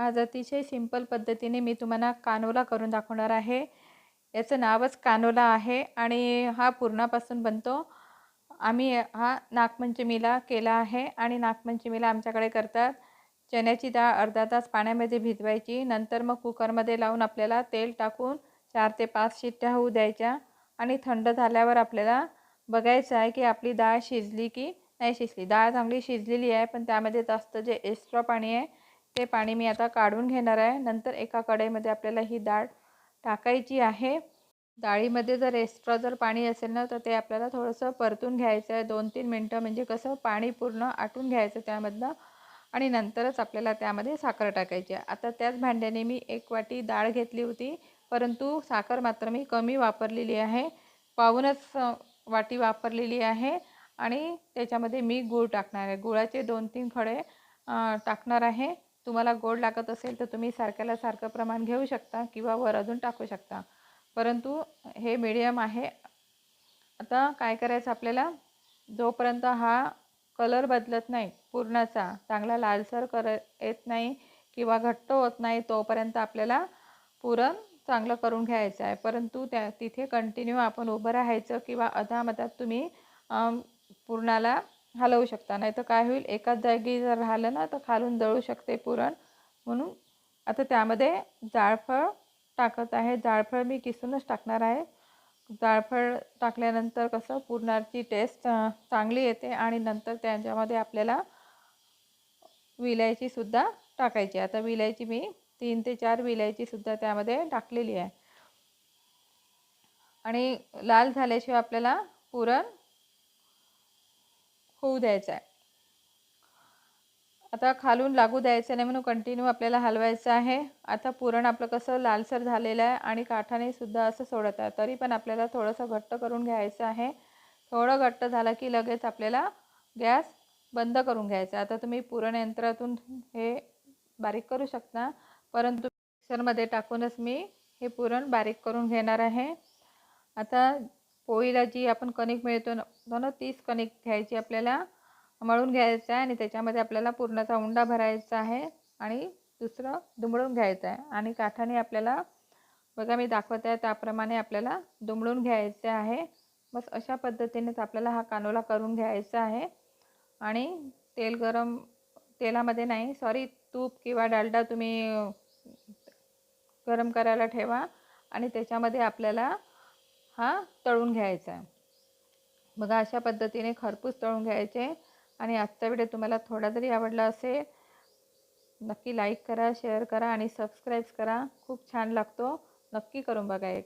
आज अतिशय सिंपल पद्धतीने मी तुम्हाला कानोला करून दाखवणार आहे. याचं नावच कानोला आहे आणि हा पुरणापासून बनतो. आम्ही हा नागपंचमीला केला आहे आणि नागपंचमीला आमच्याकडे करतात. चण्याची डाळ अर्धा तास पाण्यामध्ये भिजवायची नंतर मग कुकरमध्ये लावून आपल्याला तेल टाकून चार ते पाच शिट्ट्या होऊ द्यायच्या आणि थंड झाल्यावर आपल्याला बघायचं आहे की आपली डाळ शिजली की नाही शिजली. डाळ चांगली शिजलेली आहे पण त्यामध्ये जास्त जे एक्स्ट्रा पाणी आहे ते पाणी मी आता काढून घेणार आहे. नंतर एका कढईमध्ये आपल्याला ही डाळ टाकायची आहे. डाळीमध्ये जर एक्स्ट्रा जर पाणी असेल ना तर ते आपल्याला थोडंसं परतून घ्यायचं आहे. दोन तीन मिनटं म्हणजे कसं पाणी पूर्ण आटून घ्यायचं त्यामधनं आणि नंतरच आपल्याला त्यामध्ये साखर टाकायची आहे. आता त्याच भांड्याने मी एक वाटी डाळ घेतली होती परंतु साखर मात्र मी कमी वापरलेली आहे. पाहूनच वाटी वापरलेली आहे आणि त्याच्यामध्ये मी गूळ टाकणार आहे. गुळाचे दोन तीन खडे टाकणार आहे. तुम्हाला गोड लागत असेल तर तुम्ही सारख्याला सारखं प्रमाण घेऊ शकता किंवा वर अजून टाकू शकता. परंतु हे मिडियम आहे. आता काय करायचं आपल्याला? जोपर्यंत हा कलर बदलत नाही पूर्णाचा चांगला लालसर कर येत नाही किंवा घट्ट होत नाही तोपर्यंत आपल्याला पुरण चांगलं करून घ्यायचं आहे. परंतु त्या तिथे कंटिन्यू आपण उभं राहायचं किंवा अधामधात तुम्ही पुरणाला हलवू शकता. नाही तर काय होईल एकाच जागी जर राहिलं ना तर खालून दळू शकते पुरण. म्हणून आता त्यामध्ये जाळफळ टाकत आहे. जाळफळ मी किसूनच टाकणार आहे. जाळफळ टाकल्यानंतर कसं पुरणाची टेस्ट चांगली येते आणि नंतर त्याच्यामध्ये आपल्याला विलायचीसुद्धा टाकायची आता विलायची मी तीन ते चार विलायचीसुद्धा त्यामध्ये टाकलेली आहे. आणि लाल झाल्याशिवाय आपल्याला पुरण होऊ द्यायचा आहे. आता खालून लागू द्यायचं नाही म्हणून कंटिन्यू आपल्याला हलवायचं आहे. आता पुरण आपलं कसं लालसर झालेलं आहे आणि काठाने सुद्धा असं सोडत आहे. तरी पण आपल्याला थोडंसं घट्ट करून घ्यायचं आहे. थोडं घट्ट झालं की लगेच आपल्याला गॅस बंद करून घ्यायचा आता तुम्ही पुरण यंत्रातून हे बारीक करू शकता. परंतु मिक्सरमध्ये टाकूनच मी हे पुरण बारीक करून घेणार आहे. आता पोळीला जी आपण कणिक मिळतो ना तीच कणिक घ्यायची आपल्याला मळून घ्यायचं आहे आणि त्याच्यामध्ये आपल्याला पूर्णचा उंडा भरायचा आहे आणि दुसरं दुमडून घ्यायचं आहे. आणि काठाने आपल्याला बघा मी दाखवत आहे त्याप्रमाणे आपल्याला दुमडून घ्यायचं आहे. बस अशा पद्धतीनेच आपल्याला हा कानोला करून घ्यायचा आहे. आणि तेल गरम तेलामध्ये नाही सॉरी तूप किंवा डालडा तुम्ही गरम करायला ठेवा. आणि त्याच्यामध्ये आपल्याला हा तळून घ्यायचा आहे. बघा अशा पद्धतीने खरपूस तळून घ्यायचे. आणि आजचा व्हिडिओ तुम्हाला थोडा जरी आवडला असेल नक्की लाईक करा शेअर करा आणि सबस्क्राईब करा. खूप छान लागतो. नक्की करून बघा एक.